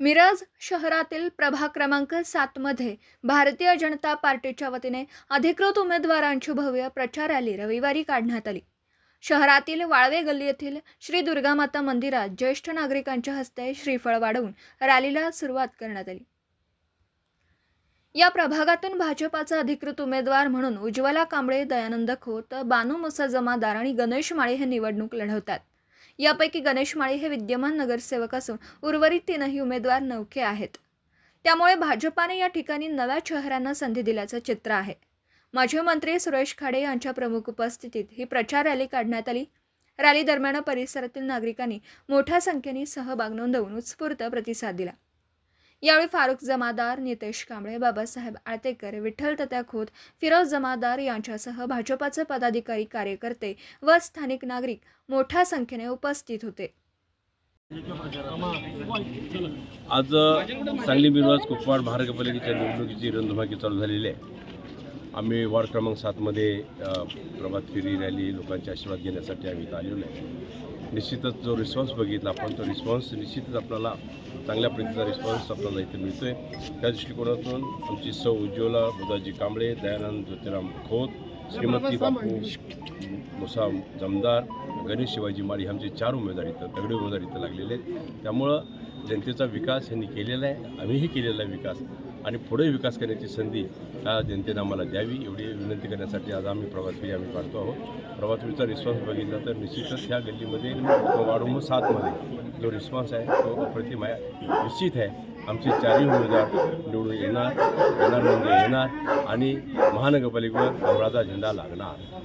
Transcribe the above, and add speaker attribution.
Speaker 1: मिरज शहरातील प्रभाग क्रमांक सातमध्ये भारतीय जनता पार्टीच्या वतीने अधिकृत उमेदवारांची भव्य प्रचार रॅली रविवारी काढण्यात आली. शहरातील वाळवे गल्ली येथील श्री दुर्गामाता मंदिरात ज्येष्ठ नागरिकांच्या हस्ते श्रीफळ वाढवून रॅलीला सुरुवात करण्यात आली. या प्रभागातून भाजपाचा अधिकृत उमेदवार म्हणून उज्ज्वला कांबळे दयानंद खोत बानू मुसा जमादार आणि गणेश माळे हे निवडणूक लढवतात. यापैकी गणेश माळी हे विद्यमान नगरसेवक असून उर्वरित तीनही उमेदवार नौके आहेत. त्यामुळे भाजपाने या ठिकाणी नव्या चेहऱ्यांना संधी दिल्याचं चित्र आहे. माजी मंत्री सुरेश खाडे यांच्या प्रमुख उपस्थितीत ही प्रचार रॅली काढण्यात आली. रॅली दरम्यान परिसरातील नागरिकांनी मोठ्या संख्येने सहभाग नोंदवून उत्स्फूर्त प्रतिसाद दिला. यावेळी फारुख जमादार नितेश कांबळे बाबासाहेब आळतेकर विठ्ठल तत्या खोत फिरोज जमादार यांच्यासह भाजपाचे पदाधिकारी कार्यकर्ते व स्थानिक नागरिक मोठ्या संख्येने उपस्थित होते.
Speaker 2: आज सांगली मिरवाज कुपवाड महानगरपालिकेच्या निवडणुकीची रणधुमाकी चालू झालेली आहे. आम्ही वॉर्ड क्रमांक सातमध्ये प्रभात फेरी रॅली लोकांचे आशीर्वाद घेण्यासाठी आम्ही इथं आलेलो आहे. निश्चितच जो रिस्पॉन्स बघितला आपण तो रिस्पॉन्स निश्चितच आपल्याला चांगल्या पद्धतीचा रिस्पॉन्स आपल्याला इथे मिळतो आहे त्या दृष्टिकोनातून आमची सौ उज्ज्वला बुधाजी कांबळे दयानंद ज्योतिराम खोत श्रीमती बापू मुसा जमदार गणेश शिवाजी माळी आमचे चार उमेदवार इथं दगडे उमेदवार इथं लागलेले आहेत. त्यामुळं जनतेचा विकास यांनी केलेला आहे आम्हीही केलेला आहे विकास. आणि पुढे विकास करण्याची संधी त्या जनतेनं आम्हाला द्यावी एवढी विनंती करण्यासाठी आज आम्ही प्रभात फेरी आम्ही काढतो आहोत. प्रभात फेरीचा रिस्पॉन्स बघितला तर निश्चितच ह्या गल्लीमध्ये वाढून सातमध्ये जो रिस्पॉन्स आहे तो अप्रतिम आहे निश्चित आहे. आमचे चारही उमेदवार निवडून येणार येणार म्हणजे येणार आणि महानगरपालिकेवर कमळाचा झेंडा लागणार.